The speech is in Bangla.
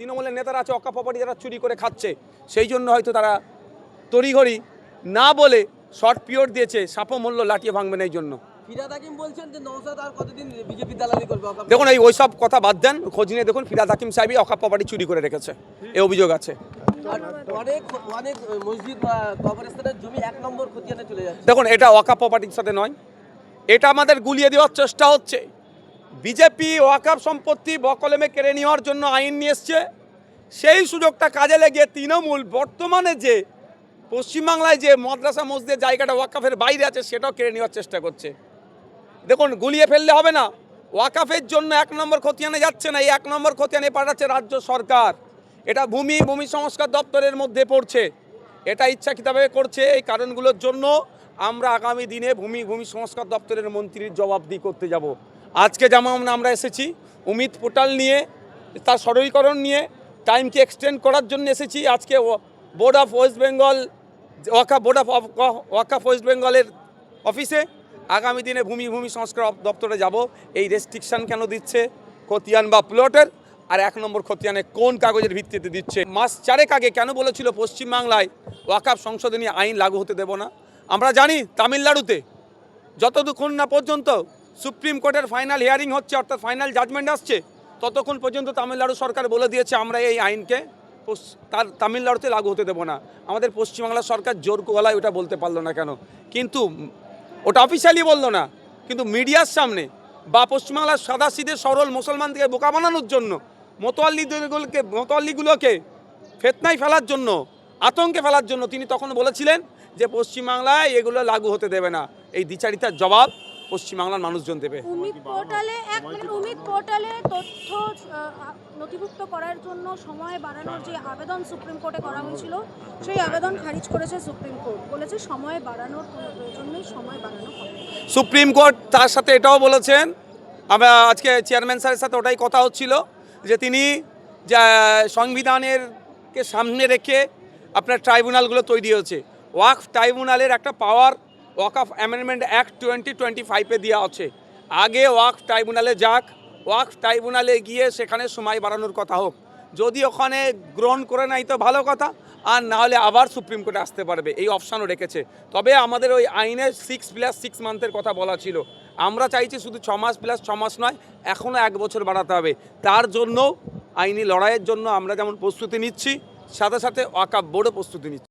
তৃণমূলের নেতারা আছে অকা প্রপার্টি যারা চুরি করে খাচ্ছে সেই জন্য হয়তো তারা তড়িঘড়ি না বলে শর্ট পিরিয়ড দিয়েছে সাপও মূল্য লাটিয়ে ভাঙবে না এই জন্য দেখুন এই ওইসব কথা বাদ দেন খোঁজ নিয়ে দেখুন ফিরাদ হাকিম সাহেবই অকা প্রপার্টি চুরি করে রেখেছে এ অভিযোগ আছে। দেখুন এটা ওয়াকা প্রপার্টির সাথে নয় এটা আমাদের গুলিয়ে দেওয়ার চেষ্টা হচ্ছে। বিজেপি ওয়াকাপ সম্পত্তি বকলেমে কেড়ে নেওয়ার জন্য আইন নিয়ে এসছে। সেই সুযোগটা কাজে লেগে তৃণমূল বর্তমানে যে পশ্চিমবাংলায় যে মাদ্রাসা মসজিদের জায়গাটা ওয়াকাফের বাইরে আছে, সেটাও কেড়ে নেওয়ার চেষ্টা করছে। দেখুন, গুলিয়ে ফেললে হবে না। ওয়াকাফের জন্য এক নম্বর খতিয়ানে যাচ্ছে না, এই এক নম্বর খতিয়ানে পাঠাচ্ছে রাজ্য সরকার। এটা ভূমি ভূমি সংস্কার দপ্তরের মধ্যে পড়ছে। এটা ইচ্ছা ইচ্ছাকৃতভাবে করছে, এই কারণগুলোর জন্য আমরা আগামী দিনে ভূমি ভূমি সংস্কার দপ্তরের মন্ত্রীর জবাবদি করতে যাব। আজকে যেমন আমরা এসেছি উমিত পোর্টাল নিয়ে, তার সরলীকরণ নিয়ে, টাইমকে এক্সটেন্ড করার জন্য এসেছি। আজকে বোর্ড অফ ওয়েস্ট বেঙ্গল, ওয়াকা, বোর্ড অফ ওয়াকাফ ওয়েস্ট বেঙ্গলের অফিসে। আগামী দিনে ভূমি ভূমি সংস্কার দপ্তরে যাব। এই রেস্ট্রিকশন কেন দিচ্ছে? খতিয়ান বা প্লটের আর এক নম্বর খতিয়ানে কোন কাগজের ভিত্তিতে দিচ্ছে? মাস চারেক আগে কেন বলেছিল পশ্চিমবাংলায় ওয়াকাফ সংশোধনী আইন লাগু হতে দেব না? আমরা জানি তামিলনাড়ুতে যতক্ষণ না পর্যন্ত সুপ্রিম কোর্টের ফাইনাল হিয়ারিং হচ্ছে, অর্থাৎ ফাইনাল জাজমেন্ট আসছে। ততক্ষণ পর্যন্ত তামিলনাড়ু সরকার বলে দিয়েছে, আমরা এই আইনকে তার তামিলনাড়ুতে লাগু হতে দেবো না। আমাদের পশ্চিমবাংলা সরকার জোর গলায় ওটা বলতে পারল না কেন? কিন্তু ওটা অফিসিয়ালি বলল না, কিন্তু মিডিয়ার সামনে বা পশ্চিমবাংলার সাদা সিধে সরল মুসলমানকে বোকা বানানোর জন্য মোতোয়াল্লিগুলোকে মোতোয়াল্লিগুলোকে ফেতনায় ফেলার জন্য, আতঙ্কে ফেলার জন্য তিনি তখন বলেছিলেন যে পশ্চিমবাংলায় এগুলো লাগু হতে দেবে না। এই দ্বিচারিতার জবাব পশ্চিমবাংলার মানুষজন দেবে। উমিদ পোর্টালে এক মিনিট পোর্টালে তথ্য নথিভুক্ত করার জন্য সময় বাড়ানোর যে আবেদন সুপ্রিম কোর্টে করা হয়েছিল সেই আবেদন খারিজ করেছে সুপ্রিম কোর্ট। বলেছে সময় বাড়ানোর প্রয়োজন নেই সময় বাড়ানো হবে। সুপ্রিম কোর্ট তার সাথে এটাও বলেছেন আমরা আজকে চেয়ারম্যান স্যারের সাথে ওটাই কথা হচ্ছিল যে তিনি যা সংবিধানের কে সামনে রেখে আপনার ট্রাইব্যুনালগুলো তৈরি হয়েছে। ওয়াকফ ট্রাইব্যুনালের একটা পাওয়ার ওয়াকফ অ্যামেন্ডমেন্ট অ্যাক্ট টোয়েন্টি টোয়েন্টি ফাইভে দেওয়া আছে। আগে ওয়াকফ ট্রাইব্যুনালে যাক ওয়াকফ ট্রাইব্যুনালে গিয়ে সেখানে সময় বাড়ানোর কথা হোক। যদি ওখানে গ্রহণ করে নাই তো ভালো কথা, আর না হলে আবার সুপ্রিম কোর্টে আসতে পারবে। এই অপশানও রেখেছে। তবে আমাদের ওই আইনে সিক্স প্লাস সিক্স মান্থের কথা বলা ছিল। আমরা চাইছি শুধু ছ মাস প্লাস ছ মাস নয় এখনও এক বছর বাড়াতে হবে। তার জন্য আইনি লড়াইয়ের জন্য আমরা যেমন প্রস্তুতি নিচ্ছি, সাথে সাথে ওয়াকাপ বোর্ডও প্রস্তুতি নিচ্ছি।